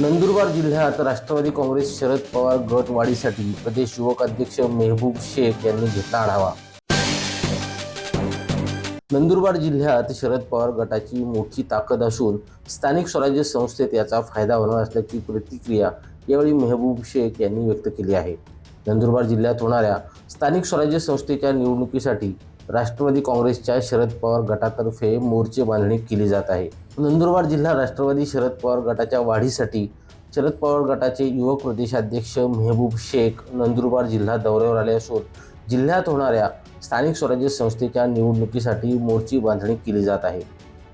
नंदुरबार जिल्ह्यात राष्ट्रवादी काँग्रेस शरद पवार गट वाढीसाठी प्रदेश युवक अध्यक्ष मेहबूब शेख यांनी घेतला आढावा. नंदुरबार जिल्ह्यात शरद पवार गटाची मोठी ताकद असून स्थानिक स्वराज्य संस्थेत याचा फायदा होणार असल्याची प्रतिक्रिया यावेळी मेहबूब शेख यांनी व्यक्त केली आहे. नंदुरबार जिल्ह्यात होणाऱ्या स्थानिक स्वराज्य संस्थेच्या निवडणुकीसाठी राष्ट्रवादी काँग्रेसच्या शरद पवार गटातर्फे मोर्चे बांधणी केली जात आहे. नंदुरबार जिल्हा राष्ट्रवादी शरद पवार गटाच्या वाढीसाठी शरद पवार गटाचे युवक प्रदेशाध्यक्ष मेहबूब शेख नंदुरबार जिल्हा दौऱ्यावर आले असून जिल्ह्यात होणाऱ्या स्थानिक स्वराज्य संस्थेच्या निवडणुकीसाठी मोर्ची बांधणी केली जात आहे.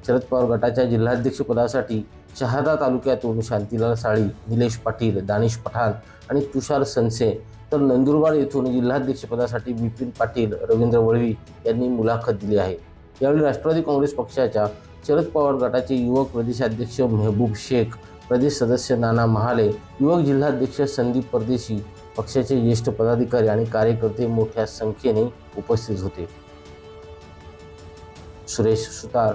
शरद पवार गटाच्या जिल्हाध्यक्षपदासाठी शहादा तालुक्यातून शांतीलाल साळी निलेश पाटील दानिश पठाण आणि तुषार सनसे. तर नंदुरबार येथून जिल्हाध्यक्षपदासाठी बिपिन पाटील रवींद्र वळवी यांनी मुलाखत दिली आहे. यावेळी राष्ट्रवादी काँग्रेस पक्षाच्या शरद पवार गटाचे युवक प्रदेशाध्यक्ष मेहबूब शेख प्रदेश सदस्य नाना महाले युवक जिल्हाध्यक्ष संदीप परदेशी पक्षाचे ज्येष्ठ पदाधिकारी आणि कार्यकर्ते मोठ्या संख्येने उपस्थित होते. सुरेश सुतार